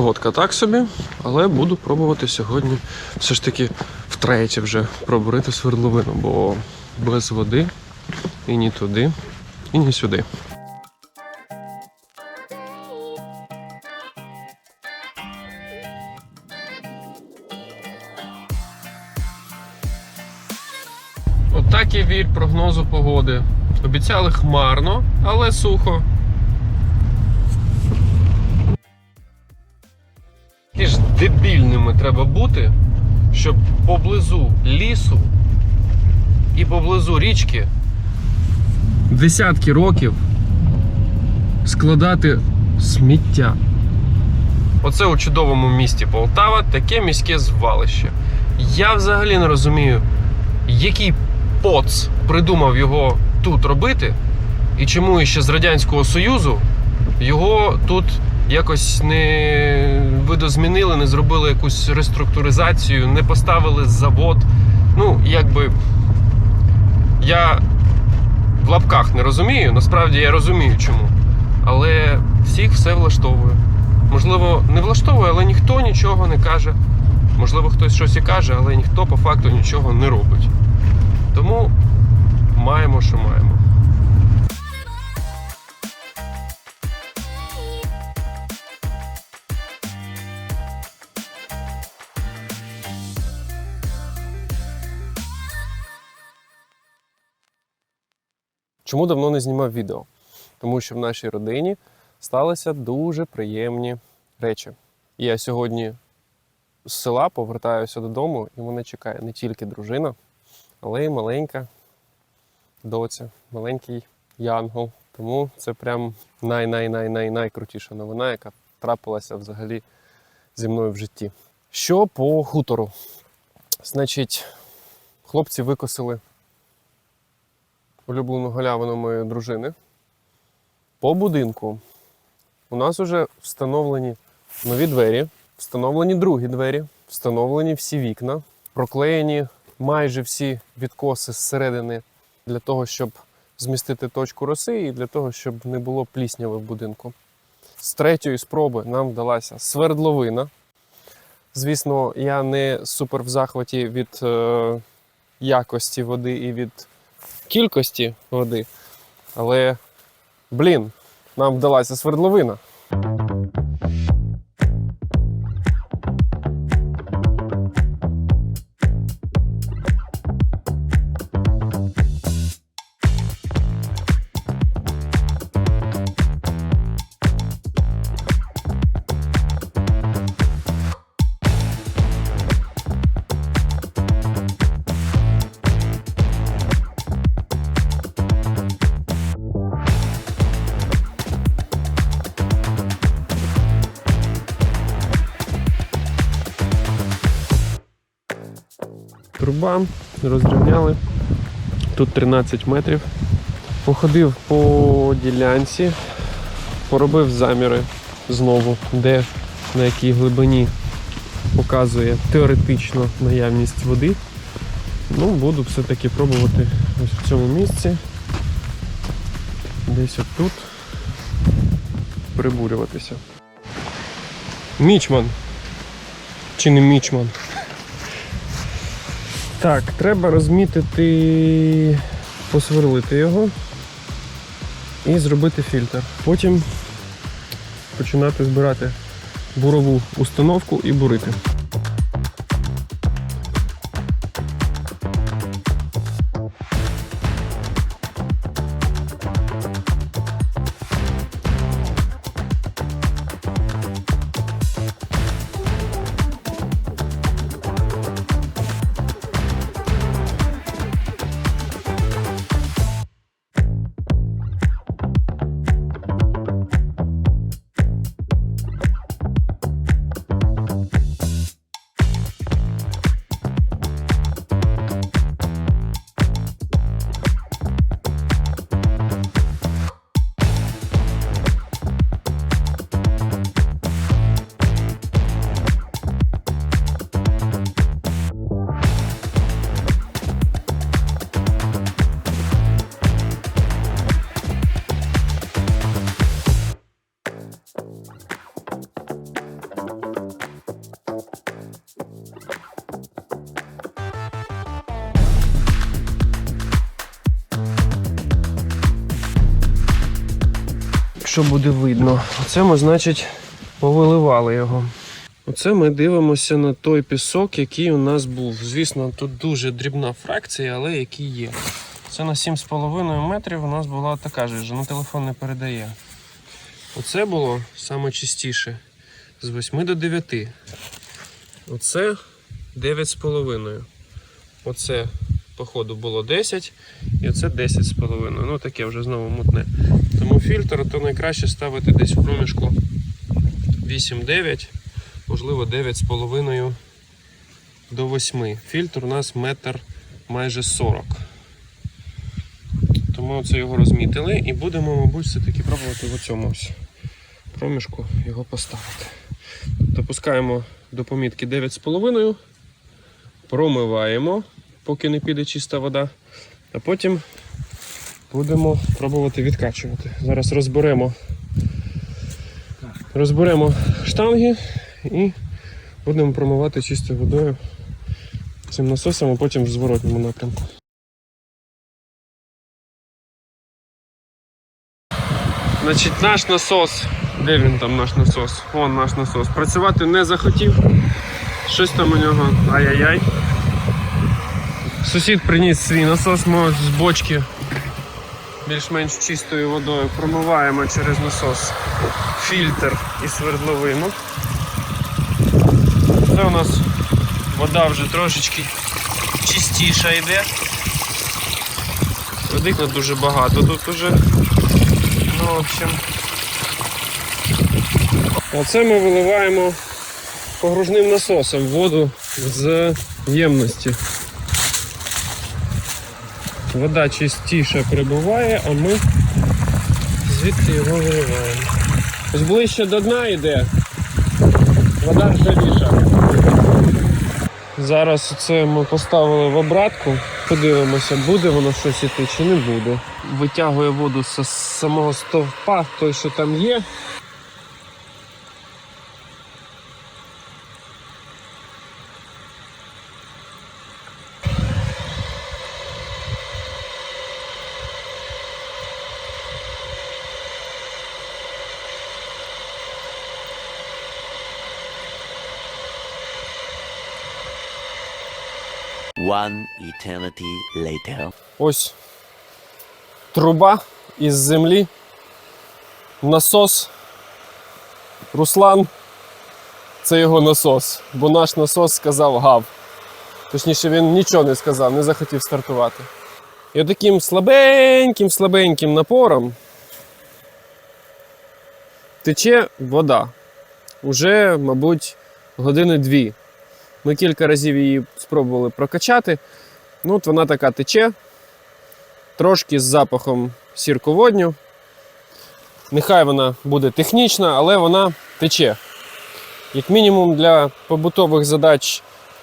Погодка так собі, але буду пробувати сьогодні все ж таки втретє вже пробурити свердловину, бо без води і ні туди, і ні сюди. Отак і вір прогнозу погоди. Обіцяли хмарно, але сухо. Які ж дебільними треба бути, щоб поблизу лісу і поблизу річки десятки років складати сміття. Оце у чудовому місті Полтава таке міське звалище. Я взагалі не розумію, який поц придумав його тут робити, і чому ще з Радянського Союзу його тут якось не видозмінили, не зробили якусь реструктуризацію, не поставили завод. Ну, якби я в лапках не розумію, насправді я розумію чому. Але всіх все влаштовує. Можливо, не влаштовує, але ніхто нічого не каже. Можливо, хтось щось і каже, але ніхто по факту нічого не робить. Тому маємо, що маємо. Чому давно не знімав відео? Тому що в нашій родині сталися дуже приємні речі. Я сьогодні з села повертаюся додому, і мене чекає не тільки дружина, але й маленька доця, маленький янгол. Тому це прям най-най-най-най-найкрутіша новина, яка трапилася взагалі зі мною в житті. Що по хутору? Значить, хлопці викосили улюблену галявину моєї дружини. По будинку у нас вже встановлені нові двері, встановлені другі двері, встановлені всі вікна, проклеєні майже всі відкоси зсередини для того, щоб змістити точку роси і для того, щоб не було плісняви в будинку. З третьої спроби нам вдалася свердловина. Звісно, я не супер в захваті від е, якості води і від кількості води, але, блін, нам вдалася свердловина. Труба розрівняли. Тут 13 метрів. Походив по ділянці, поробив заміри знову, де на якій глибині показує теоретично наявність води. Ну, буду все-таки пробувати ось в цьому місці. Десь отут прибурюватися. Мічман. Чи не мічман? Так, треба розмітити, посверлити його і зробити фільтр. Потім починати збирати бурову установку і бурити. Якщо буде видно. Оце ми, значить, повиливали його. Оце ми дивимося на той пісок, який у нас був. Звісно, тут дуже дрібна фракція, але який є. Це на 7,5 метрів у нас була така ж, на телефон не передає. Оце було саме. З 8 до 9. Оце 9,5. Оце, походу, було 10, і оце 10,5. Ну таке вже знову мутне. Тому фільтр то найкраще ставити десь в проміжку 8-9, можливо 9,5 до 8. Фільтр у нас метр майже 40. Тому це його розмітили і будемо, мабуть, все-таки пробувати в цьому ось проміжку його поставити. Допускаємо до помітки 9,5, промиваємо, поки не піде чиста вода, а потім будемо пробувати відкачувати. Зараз розберемо, розберемо штанги і будемо промивати чистою водою цим насосом, а потім в зворотньому напрямку. Значить, наш насос. Де він там наш насос? Вон наш насос. Працювати не захотів. Щось там у нього. Ай-яй-яй. Сусід приніс свій насос, ми з бочки більш-менш чистою водою промиваємо через насос фільтр і свердловину. Це у нас вода вже трошечки чистіша йде. Води не дуже багато тут уже. Ну, в общем. Оце ми виливаємо погружним насосом воду з ємності. Вода чистіше прибуває, а ми звідти його виливаємо. Ось ближче до дна йде. Вода ржавіша. Зараз це ми поставили в обратку. Подивимося, буде воно щось іти чи не буде. Витягує воду з самого стовпа, той, що там є. One eternity later. Ось труба із землі. Насос. Руслан. Це його насос. Бо наш насос сказав гав. Точніше, він нічого не сказав, не захотів стартувати. І таким слабеньким, слабеньким напором тече вода. Уже, мабуть, години дві. Ми кілька разів її спробували прокачати. Ну, от вона така тече, трошки з запахом сірководню. Нехай вона буде технічна, але вона тече. Як мінімум для побутових задач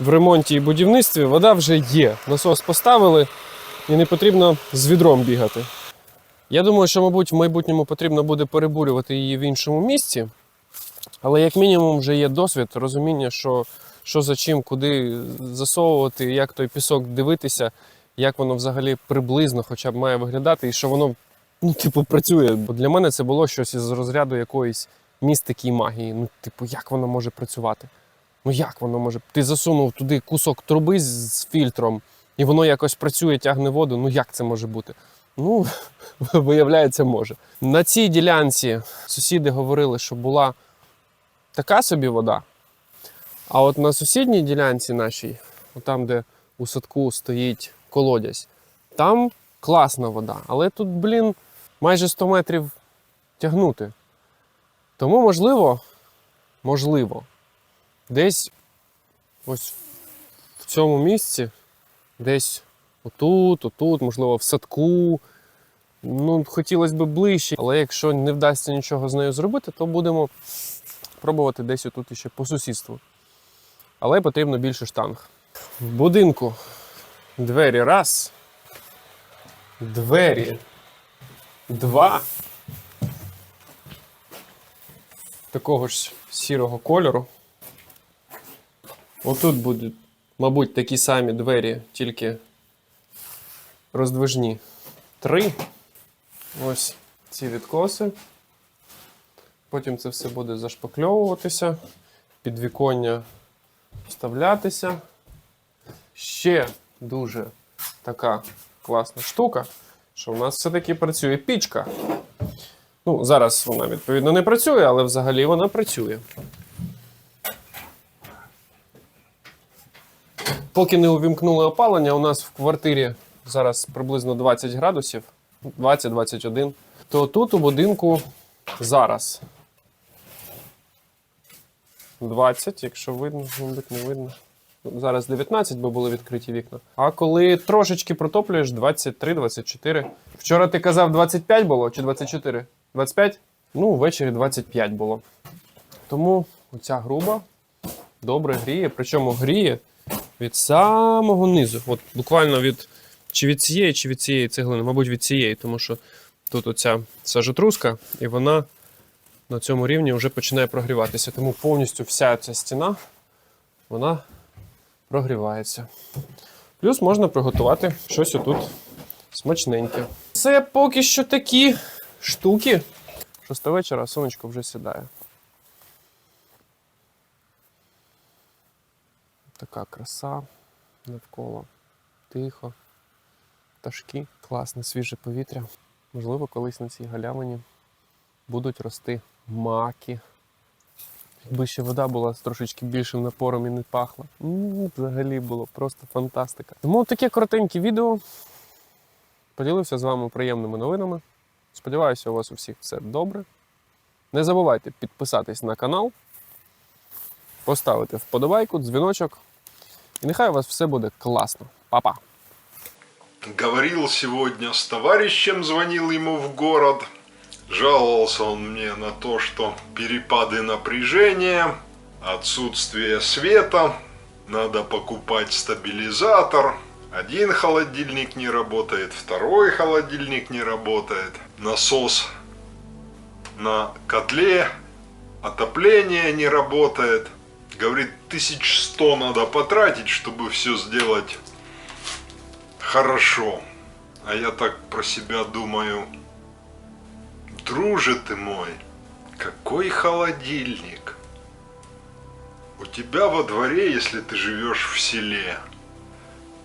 в ремонті і будівництві вода вже є. Насос поставили і не потрібно з відром бігати. Я думаю, що, мабуть, в майбутньому потрібно буде перебурювати її в іншому місці. Але як мінімум вже є досвід, розуміння, що, що за чим, куди засовувати, як той пісок дивитися, як воно взагалі приблизно хоча б має виглядати, і що воно ну, типу, працює. Бо для мене це було щось із розряду якоїсь містики і магії. Ну, типу, як воно може працювати? Ну як воно може? Ти засунув туди кусок труби з, фільтром, і воно якось працює, тягне воду. Ну як це може бути? Ну, виявляється, може. На цій ділянці сусіди говорили, що була така собі вода. А от на сусідній ділянці нашій, там, де у садку стоїть колодязь, там класна вода. Але тут, блін, майже 100 метрів тягнути. Тому, можливо, можливо, десь ось в цьому місці, десь отут, отут, можливо, в садку. Ну, хотілося б ближче, але якщо не вдасться нічого з нею зробити, то будемо пробувати десь отут іще по сусідству. Але потрібно більше штанг. В будинку двері раз. Двері два. Такого ж сірого кольору. Отут будуть, мабуть, такі самі двері, тільки роздвижні. Три. Ось ці відкоси. Потім це все буде зашпакльовуватися, підвіконня вставлятися. Ще дуже така класна штука, що в нас все-таки працює пічка. Ну, зараз вона, відповідно, не працює, але взагалі вона працює. Поки не увімкнули опалення, у нас в квартирі зараз приблизно 20 градусів, 20-21. То тут у будинку зараз 20, якщо видно, мабуть, не видно. Ну, Зараз 19, бо були відкриті вікна. А коли трошечки протоплюєш, 23-24. Вчора ти казав 25 було чи 24? 25? Ну, ввечері 25 було. Тому оця груба добре гріє. Причому гріє від самого низу. От буквально від чи від цієї, чи від цієї цеглини, мабуть, від цієї, тому що тут оця сажотруска, і вона на цьому рівні вже починає прогріватися. Тому повністю вся ця стіна вона прогрівається. Плюс можна приготувати щось отут смачненьке. Це поки що такі штуки. Шоста вечора, сонечко вже сідає. Така краса навколо. Тихо. Пташки, класне свіже повітря. Можливо, колись на цій галявині будуть рости маки. Якби ще вода була з трошечки більшим напором і не пахла. М, Взагалі було просто фантастика. Тому таке коротеньке відео. Поділився з вами приємними новинами. Сподіваюся, у вас у всіх все добре. Не забувайте підписатись на канал, поставити вподобайку, дзвіночок. І нехай у вас все буде класно. Па-па! Говорил сегодня с товарищем, звонил ему в город. Жаловался он мне на то, что перепады напряжения, отсутствие света, надо покупать стабилизатор. Один холодильник не работает, второй холодильник не работает. Насос на котле, отопление не работает. Говорит, тысяч сто надо потратить, чтобы все сделать хорошо. А я так про себя думаю, друже ты мой, какой холодильник? У тебя во дворе, если ты живешь в селе,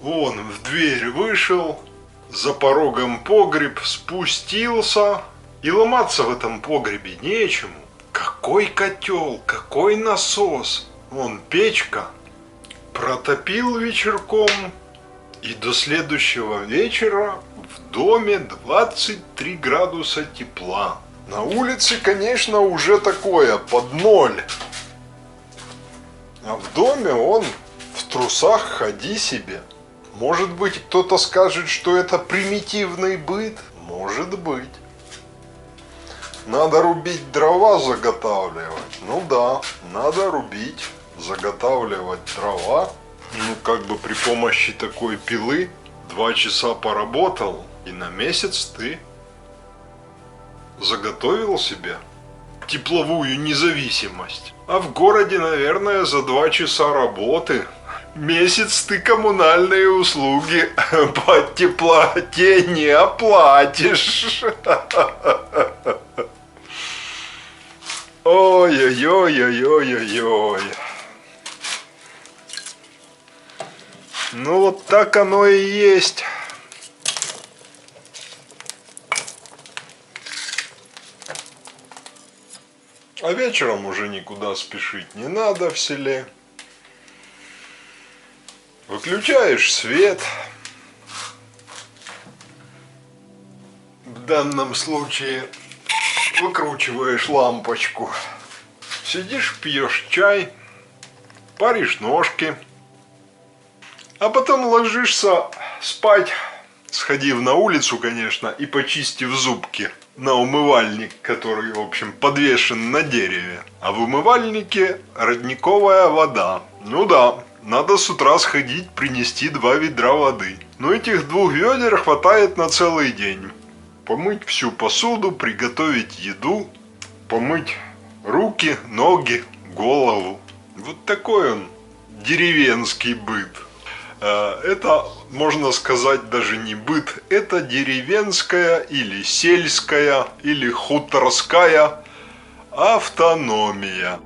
он в дверь вышел, за порогом погреб спустился, и ломаться в этом погребе нечему. Какой котел, какой насос, вон печка, протопил вечерком, и до следующего вечера в доме 23 градуса тепла. На улице, конечно, уже такое, под ноль. А в доме он в трусах ходи себе. Может быть, кто-то скажет, что это примитивный быт? Может быть. Надо рубить дрова заготавливать. Ну да, надо рубить, заготавливать дрова. Ну, как бы при помощи такой пилы два часа поработал, и на месяц ты заготовил себе тепловую независимость. А в городе, наверное, за два часа работы месяц ты коммунальные услуги по теплоте не оплатишь. Ой-ой-ой-ой-ой-ой-ой. Ну вот так оно и есть. А вечером уже никуда спешить не надо в селе. Выключаешь свет. В данном случае выкручиваешь лампочку. Сидишь, пьешь чай, паришь ножки. А потом ложишься спать, сходив на улицу, конечно, и почистив зубки на умывальник, который, в общем, подвешен на дереве. А в умывальнике родниковая вода. Ну да, надо с утра сходить, принести два ведра воды. Но этих двух ведер хватает на целый день. Помыть всю посуду, приготовить еду, помыть руки, ноги, голову. Вот такой он деревенский быт. Э, Это, можно сказать, даже не быт, это деревенская или сельская или хуторская Автономия.